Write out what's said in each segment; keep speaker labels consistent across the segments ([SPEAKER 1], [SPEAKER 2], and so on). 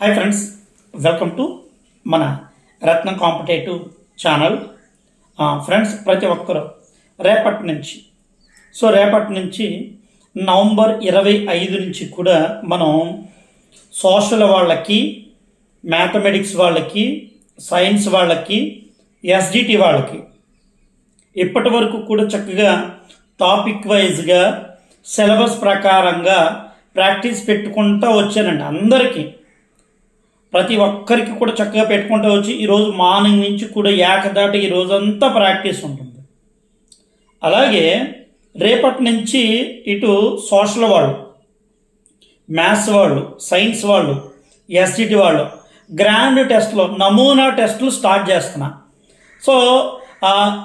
[SPEAKER 1] Hi friends welcome to మన రత్నం competitive channel. Friends ప్రతి ఒక్కరు రేపటి నుంచి సో రేపటి నుంచి నవంబర్ ఇరవై ఐదు నుంచి కూడా మనం సోషల్ వాళ్ళకి మ్యాథమెటిక్స్ వాళ్ళకి సైన్స్ వాళ్ళకి ఎస్జిటి వాళ్ళకి ఇప్పటి వరకు కూడా చక్కగా టాపిక్ వైజ్గా సిలబస్ ప్రకారంగా ప్రాక్టీస్ పెట్టుకుంటూ వచ్చానండి అందరికీ. ప్రతి ఒక్కరికి కూడా చక్కగా పెట్టుకుంటూ వచ్చి ఈరోజు మార్నింగ్ నుంచి కూడా ఏకదాట ఈ రోజంతా ప్రాక్టీస్ ఉంటుంది. అలాగే రేపటి నుంచి ఇటు సోషల్ వాళ్ళు మ్యాథ్స్ వాళ్ళు సైన్స్ వాళ్ళు ఎస్సిటి వాళ్ళు గ్రాండ్ టెస్ట్లో నమూనా టెస్టులు స్టార్ట్ చేస్తున్నా. సో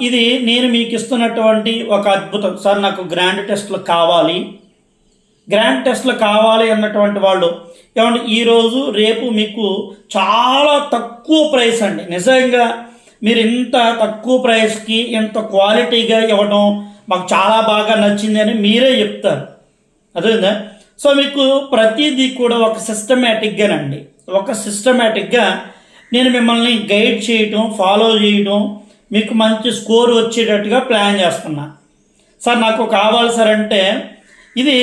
[SPEAKER 1] ఇది నేను మీకు ఇస్తున్నటువంటి ఒక అద్భుతం. సార్ నాకు గ్రాండ్ టెస్ట్లు కావాలి. గ్రాండ్ టెస్ట్లు కావాలి అన్నటువంటి వాళ్ళు. ఏమంటే ఈరోజు రేపు మీకు చాలా తక్కువ ప్రైస్ అండి. నిజంగా మీరు ఇంత తక్కువ ప్రైస్కి ఇంత క్వాలిటీగా ఇవ్వడం మాకు చాలా బాగా నచ్చింది అని మీరే చెప్తారు. అదేందా సో మీకు ప్రతిదీ కూడా ఒక సిస్టమేటిక్గానండి ఒక సిస్టమేటిక్గా నేను మిమ్మల్ని గైడ్ చేయటం ఫాలో చేయడం మీకు మంచి స్కోర్ వచ్చేటట్టుగా ప్లాన్ చేస్తున్నా. సార్ నాకు కావాలి సార్ అంటే ఇది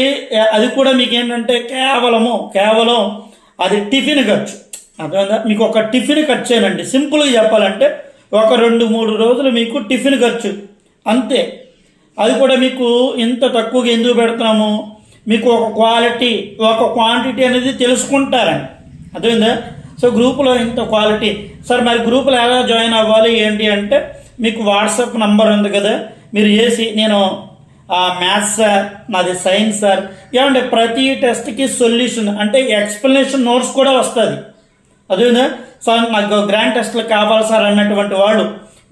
[SPEAKER 1] అది కూడా మీకు ఏంటంటే కేవలము కేవలం అది టిఫిన్ ఖర్చు. అర్థమైందా? మీకు ఒక టిఫిన్ ఖర్చేనండి సింపుల్గా చెప్పాలంటే ఒక రెండు మూడు రోజులు మీకు టిఫిన్ ఖర్చు. అంతే. అది కూడా మీకు ఇంత తక్కువగా ఎందుకు పెడుతున్నాము? మీకు ఒక క్వాలిటీ ఒక క్వాంటిటీ అనేది తెలుసుకుంటారండి. అర్థమైందా? సో గ్రూపులో ఇంత క్వాలిటీ. సార్ మరి గ్రూపులో ఎలా జాయిన్ అవ్వాలి ఏంటి అంటే మీకు వాట్సాప్ నంబర్ ఉంది కదా మీరు చేసి నేను మ్యాథ్స్ సార్ నాది సైన్స్ సార్ ఏమంటే ప్రతి టెస్ట్కి సొల్యూషన్ అంటే ఎక్స్ప్లెనేషన్ నోట్స్ కూడా వస్తుంది. అదేనా సార్ నాకు గ్రాండ్ టెస్ట్లు కావాలి సార్ అన్నటువంటి వాళ్ళు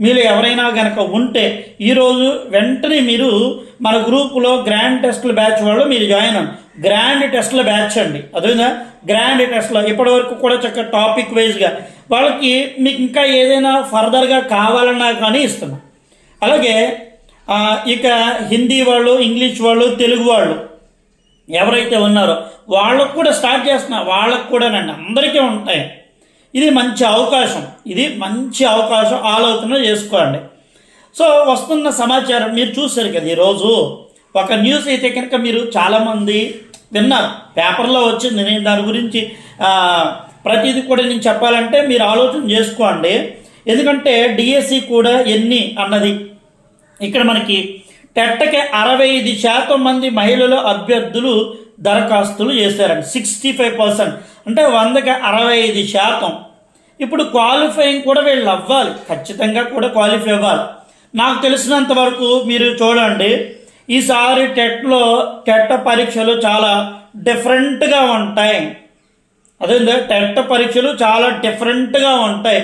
[SPEAKER 1] మీరు ఎవరైనా కనుక ఉంటే ఈరోజు వెంటనే మీరు మన గ్రూపులో గ్రాండ్ టెస్ట్ల బ్యాచ్ వాళ్ళు మీరు జాయిన్ అవ్వండి. గ్రాండ్ టెస్ట్ల బ్యాచ్ అండి. అదేనా గ్రాండ్ టెస్ట్లో ఇప్పటి వరకు కూడా చక్కగా టాపిక్ వైజ్గా వాళ్ళకి మీకు ఇంకా ఏదైనా ఫర్దర్గా కావాలన్నా కానీ ఇస్తున్నాం. అలాగే ఇక హిందీ వాళ్ళు ఇంగ్లీష్ వాళ్ళు తెలుగు వాళ్ళు ఎవరైతే ఉన్నారో వాళ్ళకు కూడా స్టార్ట్ చేస్తున్నా వాళ్ళకు కూడానండి అందరికీ ఉంటాయి. ఇది మంచి అవకాశం. ఇది మంచి అవకాశం. ఆలోచన చేసుకోండి. సో వస్తున్న సమాచారం మీరు చూశారు కదా ఈరోజు. ఒక న్యూస్ అయితే కనుక మీరు చాలామంది విన్నారు. పేపర్లో వచ్చింది. నేను దాని గురించి ప్రతిదీ కూడా నేను చెప్పాలంటే మీరు ఆలోచన చేసుకోండి. ఎందుకంటే డిఎస్సి కూడా ఎన్ని అన్నది ఇక్కడ మనకి టెట్టకి అరవై ఐదు శాతం మంది మహిళలు అభ్యర్థులు దరఖాస్తులు చేశారండి. సిక్స్టీ ఫైవ్ పర్సెంట్ అంటే వందకి అరవై ఐదు శాతం. ఇప్పుడు క్వాలిఫైయింగ్ కూడా వీళ్ళు అవ్వాలి. ఖచ్చితంగా కూడా క్వాలిఫై అవ్వాలి. నాకు తెలిసినంత వరకు మీరు చూడండి ఈసారి టెట్లో టెట్ పరీక్షలు చాలా డిఫరెంట్గా ఉంటాయి. అదే టెట్ పరీక్షలు చాలా డిఫరెంట్గా ఉంటాయి.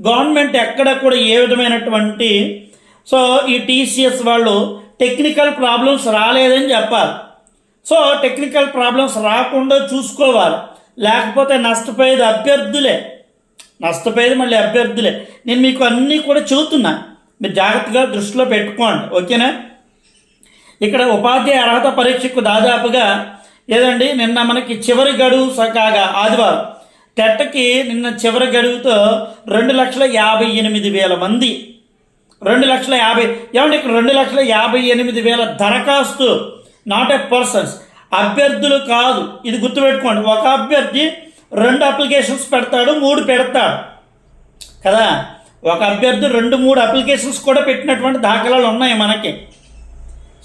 [SPEAKER 1] గవర్నమెంట్ ఎక్కడ కూడా ఏ విధమైనటువంటి సో ఈ టీసీఎస్ వాళ్ళు టెక్నికల్ ప్రాబ్లమ్స్ రాలేదని చెప్పాలి సో టెక్నికల్ ప్రాబ్లమ్స్ రాకుండా చూసుకోవాలి. లేకపోతే నష్టపోయేది అభ్యర్థులే. నష్టపోయేది మళ్ళీ అభ్యర్థులే. నేను మీకు అన్నీ కూడా చెబుతున్నా. మీరు జాగ్రత్తగా దృష్టిలో పెట్టుకోండి. ఓకేనా? ఇక్కడ ఉపాధ్యాయ అర్హత పరీక్షకు దాదాపుగా ఏదండి? నిన్న మనకి చివరి గడువు కాగా ఆదివారం. టెట్కి నిన్న చివరి గడువుతో రెండు లక్షల యాభై ఎనిమిది వేల మంది రెండు లక్షల యాభై ఏమంటే ఇక్కడ రెండు లక్షల యాభై ఎనిమిది వేల దరఖాస్తు? నాట్ ఎ పర్సన్స్ అభ్యర్థులు కాదు. ఇది గుర్తుపెట్టుకోండి. ఒక అభ్యర్థి రెండు అప్లికేషన్స్ పెడతాడు మూడు పెడతాడు. కదా? ఒక అభ్యర్థి రెండు మూడు అప్లికేషన్స్ కూడా పెట్టినటువంటి దాఖలాలు ఉన్నాయి మనకి.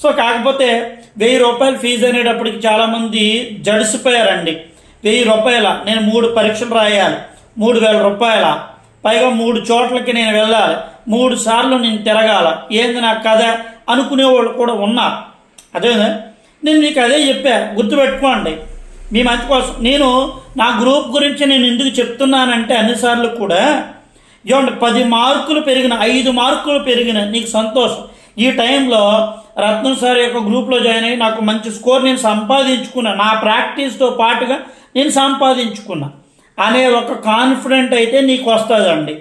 [SPEAKER 1] సో కాకపోతే వెయ్యి రూపాయలు ఫీజు అనేటప్పటికి చాలామంది జడిసిపోయారండి. వెయ్యి రూపాయల నేను మూడు పరీక్షలు రాయాలి. మూడు వేల రూపాయల. పైగా మూడు చోట్లకి నేను వెళ్ళాలి. మూడు సార్లు నేను తిరగాల. ఏంది నా కథ? అనుకునేవాళ్ళు కూడా ఉన్నారు. అదే నేను మీకు అదే చెప్పా. గుర్తుపెట్టుకోండి. మీ మంచి కోసం. నేను నా గ్రూప్ గురించి నేను ఎందుకు చెప్తున్నానంటే అన్నిసార్లు కూడా ఏమంటే పది మార్కులు పెరిగిన ఐదు మార్కులు పెరిగిన నీకు సంతోషం. ఈ టైంలో రత్నం సార్ యొక్క గ్రూప్లో జాయిన్ అయ్యి నాకు మంచి స్కోర్ నేను సంపాదించుకున్నా. నా ప్రాక్టీస్తో పాటుగా నేను సంపాదించుకున్నా. అనే ఒక కాన్ఫిడెంట్ అయితే నీకు వస్తుందండి.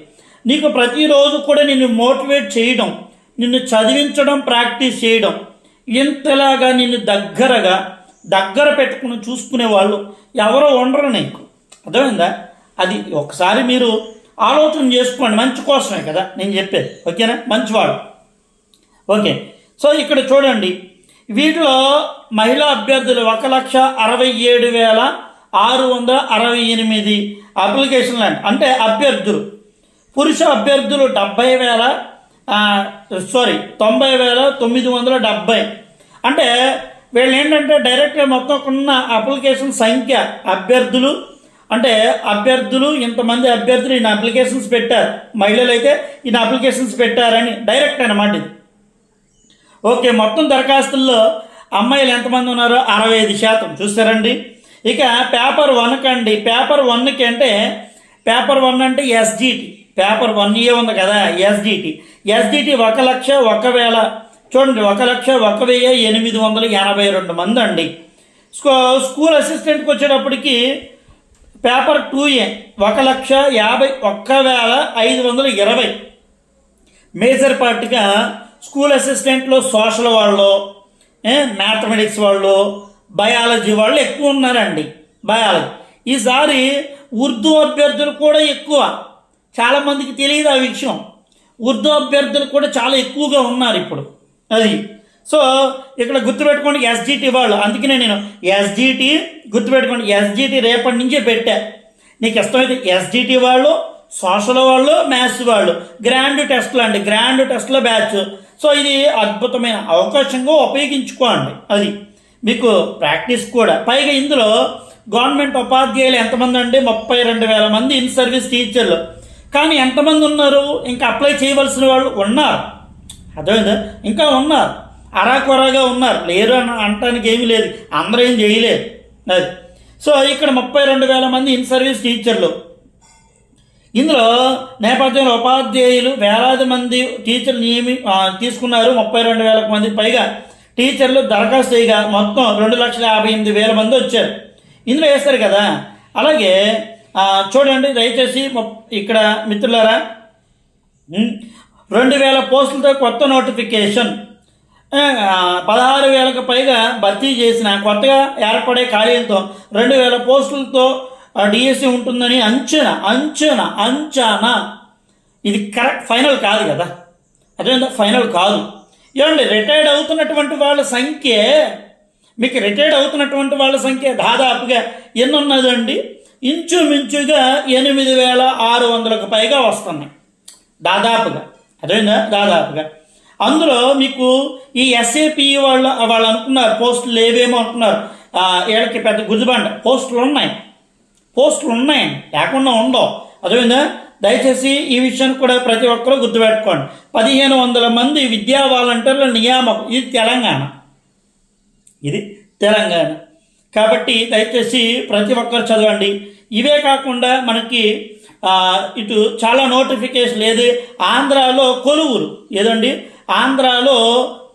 [SPEAKER 1] నీకు ప్రతిరోజు కూడా నిన్ను మోటివేట్ చేయడం నిన్ను చదివించడం ప్రాక్టీస్ చేయడం ఇంతలాగా నిన్ను దగ్గరగా దగ్గర పెట్టుకుని చూసుకునే వాళ్ళు ఎవరో ఉండరు నీకు. అర్థమైందా? అది ఒకసారి మీరు ఆలోచన చేసుకోండి. మంచి కోసమే కదా నేను చెప్పేది. ఓకేనా? మంచివాడు. ఓకే. సో ఇక్కడ చూడండి. వీటిలో మహిళా అభ్యర్థులు ఒక లక్ష అరవై ఏడు వేల ఆరు వందల అరవై ఎనిమిది అప్లికేషన్లు అంటే అభ్యర్థులు. పురుష అభ్యర్థులు డెబ్బై వేల సారీ తొంభై వేల తొమ్మిది వందల డెబ్బై. అంటే వీళ్ళు ఏంటంటే డైరెక్ట్గా మొత్తం ఉన్న అప్లికేషన్ సంఖ్య అభ్యర్థులు. అంటే అభ్యర్థులు ఇంతమంది అభ్యర్థులు ఈయన అప్లికేషన్స్ పెట్టారు. మహిళలు అయితే ఈయన అప్లికేషన్స్ పెట్టారని డైరెక్ట్ అనమాట ఇది. ఓకే మొత్తం దరఖాస్తుల్లో అమ్మాయిలు ఎంతమంది ఉన్నారో అరవై ఐదు శాతం. చూసారండి ఇక పేపర్ వన్కి అండి పేపర్ వన్కి అంటే పేపర్ వన్ అంటే ఎస్జిటి పేపర్ వన్ ఏ ఉంది కదా ఎస్డిటి ఎస్జిటి ఒక లక్ష ఒక వేల. చూడండి ఒక లక్ష ఒక వెయ్యి ఎనిమిది వందల ఎనభై రెండు మంది అండి. స్కూ స్కూల్ అసిస్టెంట్కి వచ్చేటప్పటికి పేపర్ టూ ఏ ఒక లక్ష యాభై ఒక్క వేల ఐదు వందల ఇరవై. మేజర్ పార్ట్గా స్కూల్ అసిస్టెంట్లో సోషల్ వాళ్ళు మ్యాథమెటిక్స్ వాళ్ళు బయాలజీ వాళ్ళు ఎక్కువ ఉన్నారండి బయాలజీ. ఈసారి ఉర్దూ అభ్యర్థులు కూడా ఎక్కువ. చాలామందికి తెలియదు ఆ విషయం. ఉర్దూ అభ్యర్థులు కూడా చాలా ఎక్కువగా ఉన్నారు ఇప్పుడు. అది. సో ఇక్కడ గుర్తుపెట్టుకోండి ఎస్జిటి వాళ్ళు. అందుకనే నేను ఎస్జిటి గుర్తుపెట్టుకోండి. ఎస్జిటి రేపటి నుంచే పెట్టా. నీకు ఇష్టమైతే ఎస్జిటి వాళ్ళు సోషల్ వాళ్ళు మ్యాథ్స్ వాళ్ళు. గ్రాండ్ టెస్ట్లు అండి. Grand టెస్ట్ల batch. సో ఇది అద్భుతమైన అవకాశంగా ఉపయోగించుకోండి. అది. మీకు ప్రాక్టీస్ కూడా. పైగా ఇందులో గవర్నమెంట్ ఉపాధ్యాయులు ఎంతమంది అండి ముప్పై రెండు వేల మంది ఇన్ సర్వీస్ టీచర్లు. కానీ ఎంతమంది ఉన్నారు? ఇంకా అప్లై చేయవలసిన వాళ్ళు ఉన్నారు. అర్థమైందా? ఇంకా ఉన్నారు. అరాకొరాగా ఉన్నారు. లేరు అని అనటానికి ఏమీ లేదు. అందరూ ఏం చేయలేదు. అది. సో ఇక్కడ ముప్పై రెండు వేల మంది ఇన్ సర్వీస్ టీచర్లు ఇందులో నేపథ్యంలో ఉపాధ్యాయులు వేలాది మంది టీచర్లు నియమి తీసుకున్నారు. ముప్పై రెండు వేలకు మంది. పైగా టీచర్లు దరఖాస్తు చేయగా మొత్తం రెండు లక్షల యాభై ఎనిమిది వేల మంది వచ్చారు. ఇందులో వేస్తారు కదా. అలాగే చూడండి దయచేసి ఇక్కడ మిత్రులారా రెండు వేల పోస్టులతో కొత్త నోటిఫికేషన్. పదహారు వేలకు పైగా భర్తీ చేసిన కొత్తగా ఏర్పడే ఖాళీలతో రెండు వేల పోస్టులతో డిఎస్సి ఉంటుందని అంచనా అంచనా అంచనా. ఇది కరెక్ట్ ఫైనల్ కాదు కదా? అదే ఫైనల్ కాదు. ఏమండి రిటైర్డ్ అవుతున్నటువంటి వాళ్ళ సంఖ్య మీకు రిటైర్డ్ అవుతున్నటువంటి వాళ్ళ సంఖ్య దాదాపుగా ఎన్ని ఉన్నదండి ఇంచుమించుగా ఎనిమిది వేల ఆరు వందలకు పైగా వస్తున్నాయి. దాదాపుగా. అదేనా దాదాపుగా. అందులో మీకు ఈ ఎస్ఏపి వాళ్ళు వాళ్ళు అనుకున్నారు పోస్టులు లేవేమో అనుకున్నారు వీళ్ళకి పెద్ద గుజుబండ పోస్టులు ఉన్నాయి. పోస్టులు ఉన్నాయి. లేకుండా ఉండవు. అదేవిధంగా దయచేసి ఈ విషయాన్ని కూడా ప్రతి ఒక్కరూ గుర్తుపెట్టుకోండి. పదిహేను వందల మంది విద్యా వాలంటీర్ల నియామకం. ఇది తెలంగాణ. ఇది తెలంగాణ. కాబట్టి దయచేసి ప్రతి ఒక్కరు చదవండి. ఇవే కాకుండా మనకి ఇటు చాలా నోటిఫికేషన్ ఏది ఆంధ్రాలో కొలువులు. ఏదండి? ఆంధ్రాలో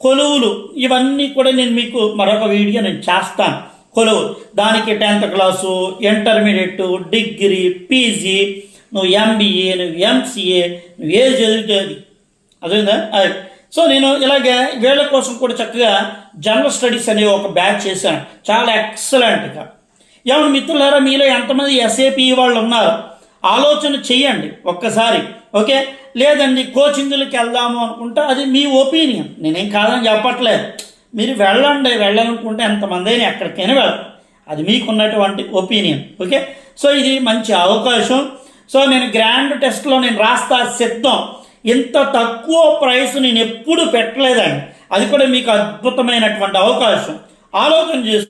[SPEAKER 1] కొలువులు. ఇవన్నీ కూడా నేను మీకు మరొక వీడియో నేను చేస్తాను. కొలువులు దానికి tenth class intermediate degree PG నువ్వు ఎంబీఏ నువ్వు ఎంసీఏ నువ్వు ఏది చదివితే అది. అదేందా అది. సో నేను ఇలాగే వీళ్ళ కోసం కూడా చక్కగా జనరల్ స్టడీస్ అనే ఒక బ్యాచ్ చేశాను. చాలా ఎక్సలెంట్గా ఏమన్నా మిత్రులారా మీలో ఎంతమంది ఎస్ఏపి వాళ్ళు ఉన్నారు ఆలోచన చెయ్యండి ఒక్కసారి ఓకే? లేదండి కోచింగ్లకి వెళ్దాము అనుకుంటే అది మీ ఒపీనియన్. నేనేం కాదని చెప్పట్లేదు. మీరు వెళ్ళండి వెళ్ళాలనుకుంటే ఎంతమంది అయినా ఎక్కడికైనా వెళ్ళండి. అది మీకున్నటువంటి ఒపీనియన్ ఓకే? సో ఇది మంచి అవకాశం. సో నేను గ్రాండ్ టెస్ట్లో నేను రాస్తా సిద్ధం. ఇంత తక్కువ ప్రైస్ నేను ఎప్పుడు పెట్టలేదండి. అది కూడా మీకు అద్భుతమైనటువంటి అవకాశం. ఆలోచన చేసు